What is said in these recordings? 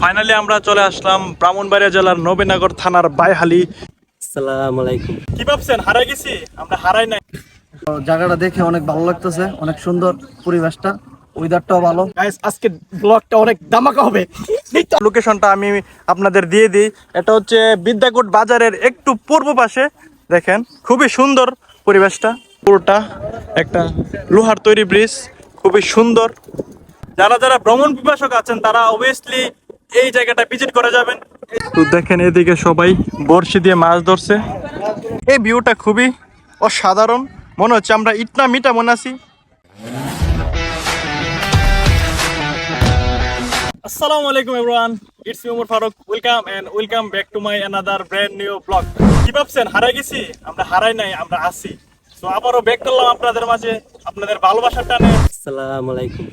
Finally আমরা চলে আসলাম ব্রাহ্মণবাড়িয়া জেলার নবীনগর থানার বাইহালি। আসসালামু আলাইকুম। কি ভাবছেন? হারাই গেছি? আমরা হারাই নাই। তো জায়গাটা দেখে অনেক ভালো লাগতেছে অনেক সুন্দর পরিবেশটা ওয়েদারটাও ভালো। গাইস আজকে ব্লগটা অনেক ধামাকা হবে। লোকেশনটা আমি আপনাদের দিয়ে দিই। এটা হচ্ছে বিদ্যাকুট বাজারের একটু পূর্ব পাশে। দেখেন খুবই সুন্দর পরিবেশটা। পুরোটা একটা লোহার তৈরি ব্রিজ খুবই সুন্দর। যারা যারা ভ্রমণ পিপাসক আছেন তারা অবভিয়াসলি এই জায়গাটা ভিজিট করে যাবেন। তো দেখেন এদিকে সবাই বড়শি দিয়ে মাছ ধরছে। এই ভিউটা খুবই অসাধারণ। মনে হচ্ছে আমরা ইটনা মিটা মনে আছি। আসসালামু আলাইকুম everyone it's me Omar Faruk. Welcome and welcome back to my another brand new vlog কি ভাবছেন হারাই গেছি? আমরা হারাই নাই আমরা আছি। তো আবারও ব্যাক করলাম আপনাদের মাঝে আপনাদের ভালোবাসার টানে। আসসালামু আলাইকুম।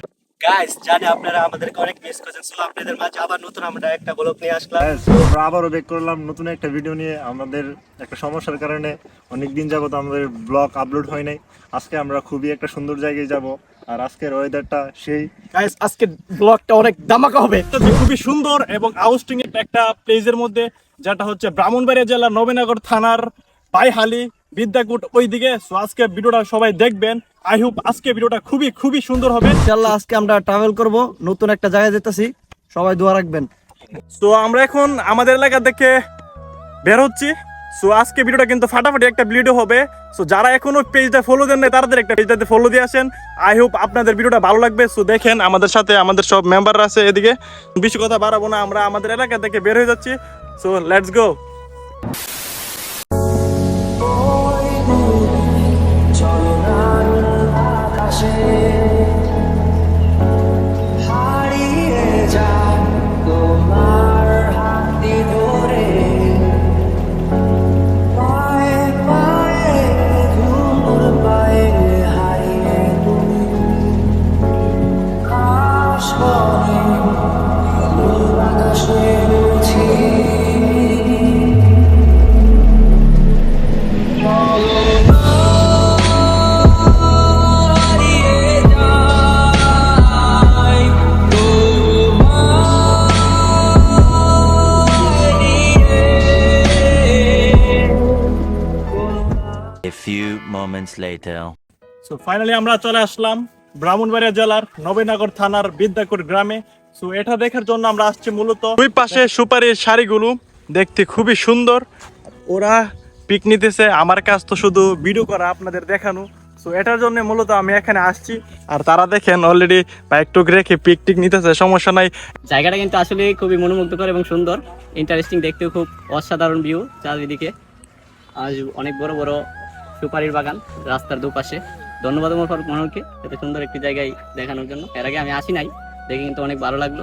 গাইস জানি আপনারা আমাদেরকে অনেক মিস করছেন সো আপনাদের মাঝে আবার নতুন আমরা একটা ব্লগ নিয়ে আসলাম। আমরা আবারও বেক করলাম নতুন একটা ভিডিও নিয়ে। আমাদের একটা সমস্যার কারণে অনেক দিন যাবত আমাদের ব্লগ আপলোড হয় নাই। আজকে আমরা খুবই একটা সুন্দর জায়গায় যাব আর আজকের ওয়েদারটা সেই। গাইস আজকে ব্লগটা অনেক ধামাকা হবে। তো খুবই সুন্দর এবং আউস্টিং এর একটা প্লেসের মধ্যে যেটা হচ্ছে ব্রাহ্মণবাড়িয়া জেলার নবীনগর থানার বাইহালি বিদ্যাকুট ওইদিকে। সো আজকে ভিডিওটা সবাই দেখবেন। আই হোপ আজকে ভিডিওটা খুবই খুবই সুন্দর হবে। ইনশাল্লাহ আজকে আমরা ট্রাভেল করব। নতুন একটা জায়গায় যেতেছি। সবাই দোয়া রাখবেন। তো আমরা এখন আমাদের এলাকা থেকে বের হচ্ছি। সো আজকে ভিডিওটা কিন্তু ফাটাফাটি একটা ভিডিও হবে। সো যারা এখনও পেজটা ফলো দেন নাই তাদের একটা পেজটাতে ফলো দিয়ে আসেন। আই হোপ আপনাদের ভিডিওটা ভালো লাগবে। সো দেখেন আমাদের সাথে আমাদের সব মেম্বাররা আছে এদিকে। বেশি কথা বাড়াবো না আমরা আমাদের এলাকা থেকে বের হয়ে যাচ্ছি। So let's go A few moments later. So finally আমরা চলে আসলাম ব্রাহ্মণবাড়িয়া জেলার নবীনগর থানার বিদ্যাকুট গ্রামে। সো এটা দেখার জন্য আমরা আসছি মূলত দুই পাশে সুপারির শাড়িগুলো দেখতে খুবই সুন্দর। ওরা পিক নিতেছে আমার কাজ তো শুধু ভিডিও করা আপনাদের দেখানো। সো এটার জন্য মূলত আমি এখানে আসছি। আর তারা দেখেন অলরেডি বাইক টুক রেখে পিক টিক নিতেছে সমস্যা নাই। জায়গাটা কিন্তু আসলে খুবই মনোমুগ্ধকর এবং সুন্দর। ইন্টারেস্টিং দেখতেও খুব অসাধারণ ভিউ চারিদিকে। আজ অনেক বড় বড় সুপারির বাগান রাস্তার দুপাশে। ধন্যবাদ আমার ফারুক মনোহরকে এত সুন্দর একটি জায়গায় দেখানোর জন্য। এর আগে আমি আসি নাই দেখে কিন্তু অনেক ভালো লাগল।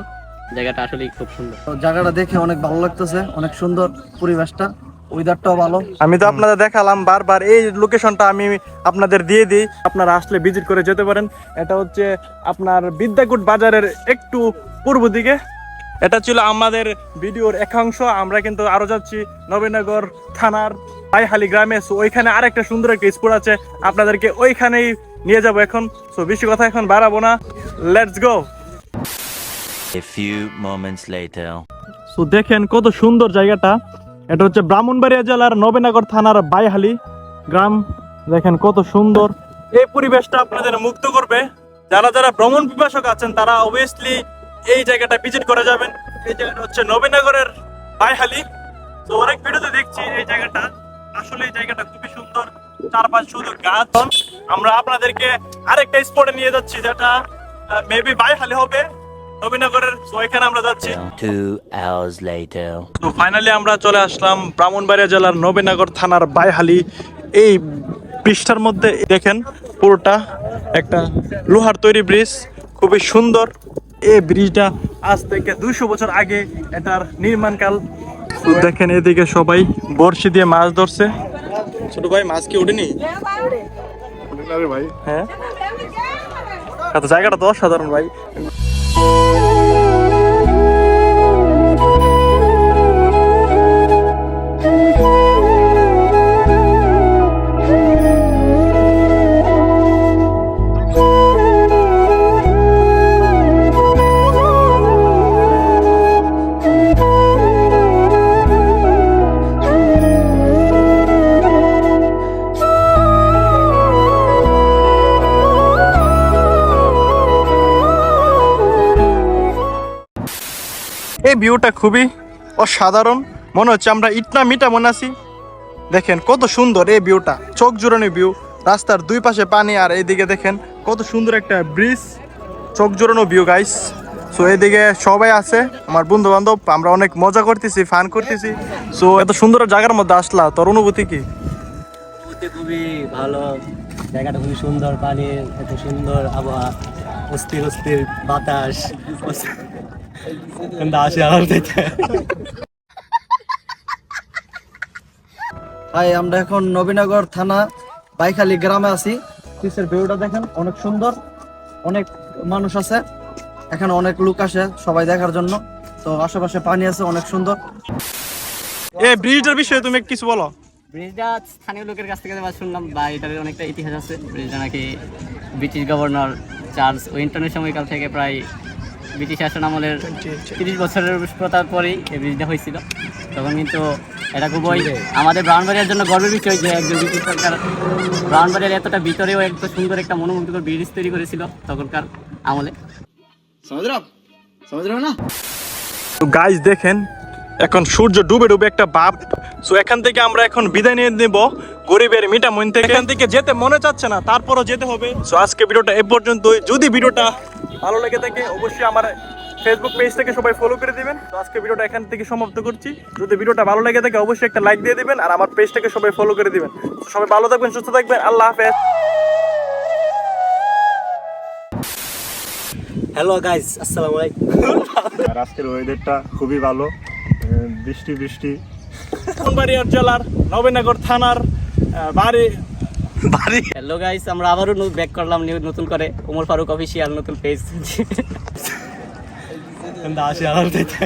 জায়গাটা আসলে খুব সুন্দর। তো জায়গাটা দেখে অনেক ভালো লাগতেছে অনেক সুন্দর পরিবেশটা ওয়েদারটাও ভালো। আমি তো আপনাদের দেখালাম বারবার এই লোকেশনটা আমি আপনাদের দিয়ে দিই। আপনারা আসলে ভিজিট করে যেতে পারেন। এটা হচ্ছে আপনার বিদ্যাকুট বাজারের একটু পূর্ব দিকে। এটা ছিল আমাদের ভিডিওর একাংশ। আমরা কিন্তু আরও যাচ্ছি নবীনগর থানার পাইহালি গ্রামে। সো ওইখানে আরেকটা সুন্দর একটা স্পোর্ট আছে। আপনাদেরকে ওইখানেই নিয়ে যাব এখন। সো বেশি কথা এখন বাড়াবো না। Let's go A few moments later. So দেখেন কত সুন্দর জায়গাটা। এটা হচ্ছে ব্রাহ্মণবাড়িয়া জেলার নবীনগর থানার বাইহালি গ্রাম। দেখেন কত সুন্দর। এই পরিবেশটা আপনাদের মুক্ত করবে। যারা যারা ভ্রমণ পিপাসক আছেন তারা অবভিয়াসলি এই জায়গাটা ভিজিট করে যাবেন। এই জায়গাটা হচ্ছে নবীনগরের বাইহালি। তো অনেক ভিডিওতে দেখছি এই জায়গাটা। আসলে এই জায়গাটা খুবই সুন্দর। চারপাশ শুধু গাছ। আমরা আপনাদেরকে আরেকটা স্পটে নিয়ে যাচ্ছি যেটা মেবি বাইহালি হবে নবীনগরের তো এখানে আমরা যাচ্ছি। Two hours later. তো ফাইনালি আমরা চলে আসলাম ব্রাহ্মণবাড়িয়া জেলার নবীনগর থানার বাইহালি এই পৃষ্ঠার মধ্যে দেখেন পুরোটা একটা লোহার তৈরি ব্রিজ খুবই সুন্দর। এই ব্রিজটা আজ থেকে দুইশো বছর আগে এটার নির্মাণকাল তো দেখেন এদিকে সবাই বর্ষি দিয়ে মাছ ধরছে। ছোট ভাই মাছ কি উঠেনি? ভাই হ্যাঁ জায়গাটা তো অসাধারণ ভাই। এই ভিউটা খুবই অসাধারণ। মনে হচ্ছে আমরা ইটনা মিটা মনে আছি। দেখেন কত সুন্দর এই ভিউটা চোখ জোরানো ভিউ রাস্তার দুই পাশে পানি আর এইদিকে দেখেন কত সুন্দর একটা ব্রিজ চোখ জোরানো ভিউ গাইস সো এইদিকে সবাই আছে, আমার বন্ধু বান্ধব আমরা অনেক মজা করতেছি ফান করতেছি। সো এত সুন্দর জায়গার মধ্যে আসলা, তোর অনুভূতি কি? খুবই ভালো। জায়গাটা খুবই সুন্দর পানি এত সুন্দর আবহাওয়া, অস্থির অস্থির বাতাস। আমার এখন নবীনগর থানা বাইখালি গ্রামে আছি পিসের ভিউটা দেখেন অনেক সুন্দর অনেক মানুষ আছে এখানে অনেক লোক আসে সবাই দেখার জন্য। তো আশেপাশে পানি আছে অনেক সুন্দর। এই ব্রিজটার বিষয়ে তুমি কিছু বলো। ব্রিজটা স্থানীয় লোকের কাছ থেকে বা শুনলাম বা এটার অনেকটা ইতিহাস আছে। ব্রিজটা নাকি ব্রিটিশ গভর্নর চার্লস ওয়েন্টনের সময়কাল থেকে প্রায় ব্রিটিশ শাসন আমলের তিরিশ বছরের প্রতার পরেই এই ব্রিজটা হয়েছিল। তখন কিন্তু এটা খুবই আমাদের ব্রাউনবাড়িয়ার জন্য গর্বের বিষয় যে একজন ব্রিটিশ সরকার ব্রাউনবাড়িয়ার এতটা ভিতরেও একটা সুন্দর একটা মনোমুগ্ধকর ব্রিজ তৈরি করেছিল তখনকার আমলে। তো গাইজ দেখেন এখন সূর্য ডুবে ডুবে একটা বাপ। সো এখান থেকে আমরা এখন বিদায় নিয়ে নেব গরিবের মিটা মন থেকে। এখান থেকে যেতে মনে চাচ্ছে না তারপরও যেতে হবে। সো আজকে ভিডিওটা এ পর্যন্তই। যদি ভিডিওটা ভালো লেগে থাকে অবশ্যই আমার ফেসবুক পেজ থেকে সবাই ফলো করে দিবেন। তো আজকে ভিডিওটা এখান থেকে সমাপ্ত করছি। যদি ভিডিওটা ভালো লেগে থাকে অবশ্যই একটা লাইক দিয়ে দিবেন আর আমার পেজটাকে সবাই ফলো করে দিবেন। সবাই ভালো থাকবেন সুস্থ থাকবেন আল্লাহ হাফেজ। হ্যালো গাইস আসসালামু আলাইকুম। আর আজকের ওয়েদারটা খুবই ভালো। বৃষ্টি বৃষ্টি। ব্রাহ্মণবাড়িয়া জেলার নবীনগর থানার বাড়ি বাড়ি। হ্যালো গাইস আমরা আবারও ব্যাক করলাম নিউ নতুন করে। ওমর ফারুক অফিসিয়াল নতুন পেজ আসে আমার দেখতে।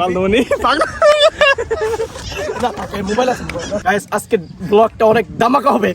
মালদমনি গাইস আজকে ব্লগটা অনেক দামাকা হবে।